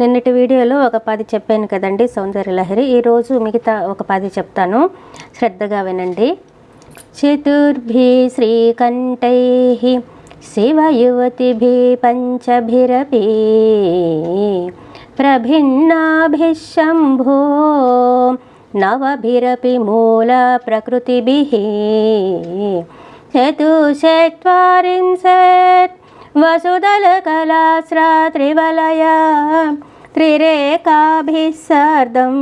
నిన్నటి వీడియోలో ఒక పది చెప్పాను కదండి సౌందర్య లహరి. ఈరోజు మిగతా ఒక పది చెప్తాను. శ్రద్ధగా వినండి. చతుర్భి శ్రీకంఠై శివయువతిభి పంచభిరపి ప్రభిన్నాభిశంభో నవభిరపి మూల ప్రకృతిభిः వసుదల కళాశ్రాత్రివలయ త్రివలయ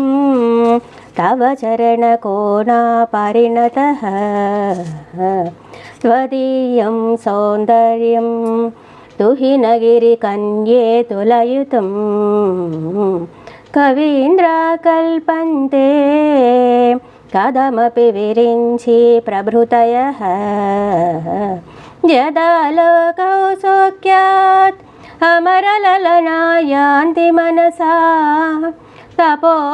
తవ చరణ చరణకోనా పరిణత త్వదీయం సౌందర్యం తుహినగిరి కన్యే తులయుతం కవీంద్రాకల్పంతే కథమపి విరించి ప్రభృతయ यदा लोकौ सौख्यात् अमरललना यान्ति मनसा तपोभिदुष्प्रापामपि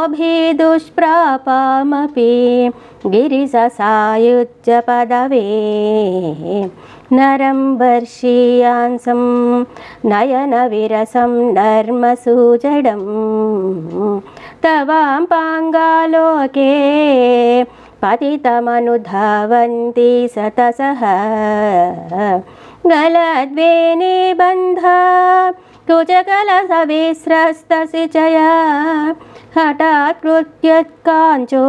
गिरिससायुज्य पदवे नरं वर्षीयांसं नयनविरसं नर्मसूजडं तवां पाङ्गालोके पतितमनुधावन्ति सतसः। गलद्वेनिबन्धा कुजकलसविस्रस्तसि च या। हठात् कृत्यत्काञ्चो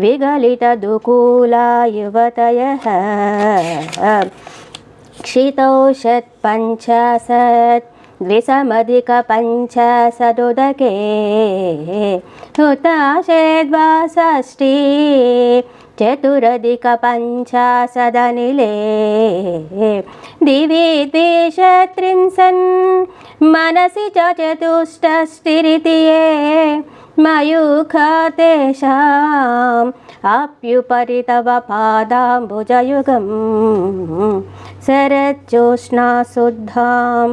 विगलितदुकूला युवतयः क्षितौषत्पञ्चाशत् द्विसमधिकपञ्चाशदुदके हुताशेद्वा षष्ठी चतुरधिकपञ्चाशदनिले दिवि द्विशत्रिंशन् मनसि च चतुष्टष्टिरिति ये मयूखा तेषाम् अप्युपरि तव पादाम्बुजयुगं शरज्योत्स्ना शुद्धां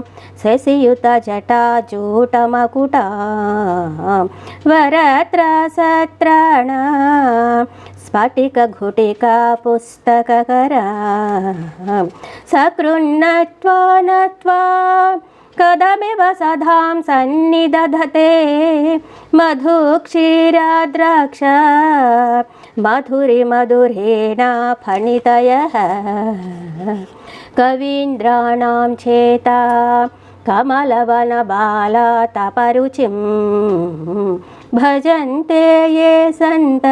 शशियुतजटाजूटमकुटां वरत्रसत्राणा स्फटिकघुटिका पुस्तककरा सकृन्नत्वा नत्वा कदमिव सधां सन्निदधते। मधुक्षीराद्राक्ष मधुरिमधुरेण फणितयः कवीन्द्राणां चेता कमलवनबाला तपरुचिं भजन्ते ये सन्त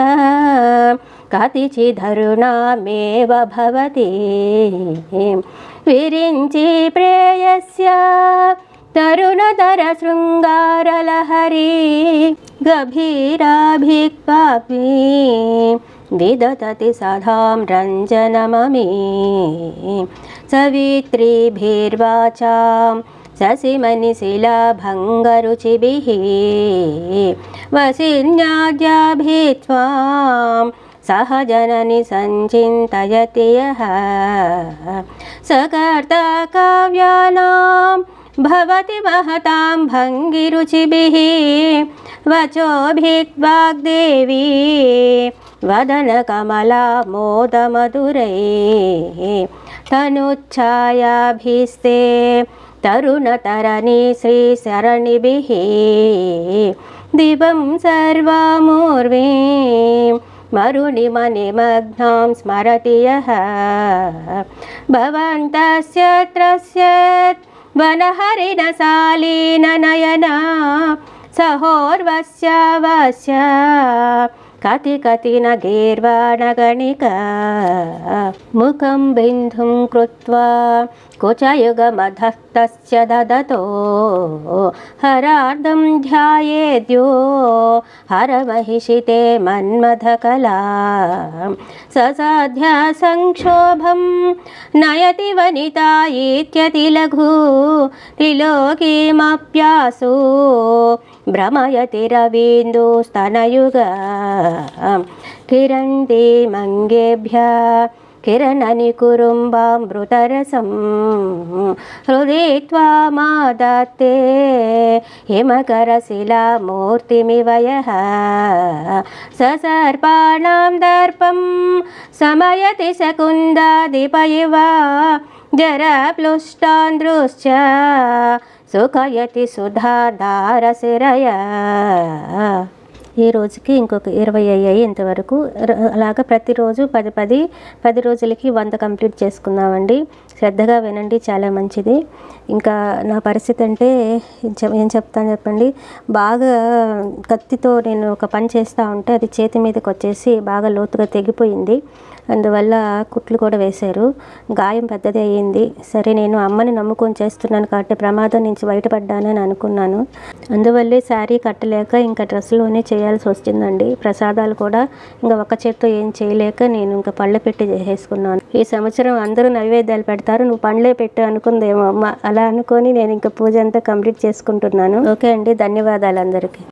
कतिचिधरुणामेव भवति विरिञ्चि प्रेयस्य तरुणतरशृङ्गारलहरी गभीराभिक्पापी। विदधति सधां रञ्जनममी। सवित्रीभिर्वाचां शशिमनिशिलाभङ्गरुचिभिः वसिन्याद्याभित्वां सहजननि सञ्चिन्तयति यः। सकर्ता काव्यानां भवति महतां भङ्गिरुचिभिः वचोभिग्वाग्देवी वदनकमला मोदमधुरैः तनुच्छायाभिस्ते तरुणतरणि श्रीशरणिभिः दिवं सर्वामूर्वीं मरुणिमनिमग्नां स्मरति यः भवन्तस्य त्रस्यत् వనహరిణ సాలీన నయన సహోర్వస్య వస్య కతి కతిన గీర్వాణగణిక ముఖం బిందుం కృత్వా కుచయుగమధస్తస్య దదతో. హరార్థం ధ్యాయేద్యో హరమహిషితే మన్మథకలా. ససాధ్య సంక్షోభం నయతి వనితా ఇత్యతి లఘు త్రిలోకీమప్యాసు. భ్రమయతి రవీందోస్తనయుగా కిరంతి మంగేభ్య కిరణని కురుంబామృతరసం హృదిత్వా మాదత్తే హిమకరశిలామూర్తిమివయ సర్పాణం దర్పం సమయతి శకుందాదిపయ జరా ప్లుష్టాంద్రుశ్చ సుఖయతి సుధాధార శిరయ ఈ రోజుకి ఇంకొక ఇరవై అయ్యాయి ఇంతవరకు అలాగా ప్రతిరోజు పది పది పది రోజులకి వంద కంప్లీట్ చేసుకుందామండి శ్రద్ధగా వినండి చాలా మంచిది. ఇంకా నా పరిస్థితి అంటే ఏం చెప్తాను చెప్పండి. బాగా కత్తితో నేను ఒక పని చేస్తూ ఉంటే అది చేతి మీదకి వచ్చేసి బాగా లోతుగా తెగిపోయింది. అందువల్ల కుట్లు కూడా వేశారు. గాయం పెద్దది అయ్యింది. సరే నేను అమ్మని నమ్ముకొని చేస్తున్నాను కాబట్టి ప్రమాదం నుంచి బయటపడ్డానని అనుకున్నాను. అందువల్లే శారీ కట్టలేక ఇంకా డ్రెస్లోనే చేయాల్సి వచ్చిందండి ప్రసాదాలు కూడా ఇంకా ఒక చేత్తో ఏం చేయలేక నేను ఇంకా పళ్ళ పెట్టి చేసేసుకున్నాను. ఈ సంవత్సరం అందరూ నైవేద్యాలు పెడతారు. నువ్వు పండ్లే పెట్టు అనుకుందేమో అమ్మ. అలా అనుకొని నేను ఇంకా పూజ అంతా కంప్లీట్ చేసుకుంటున్నాను. ఓకే అండి. ధన్యవాదాలు అందరికీ.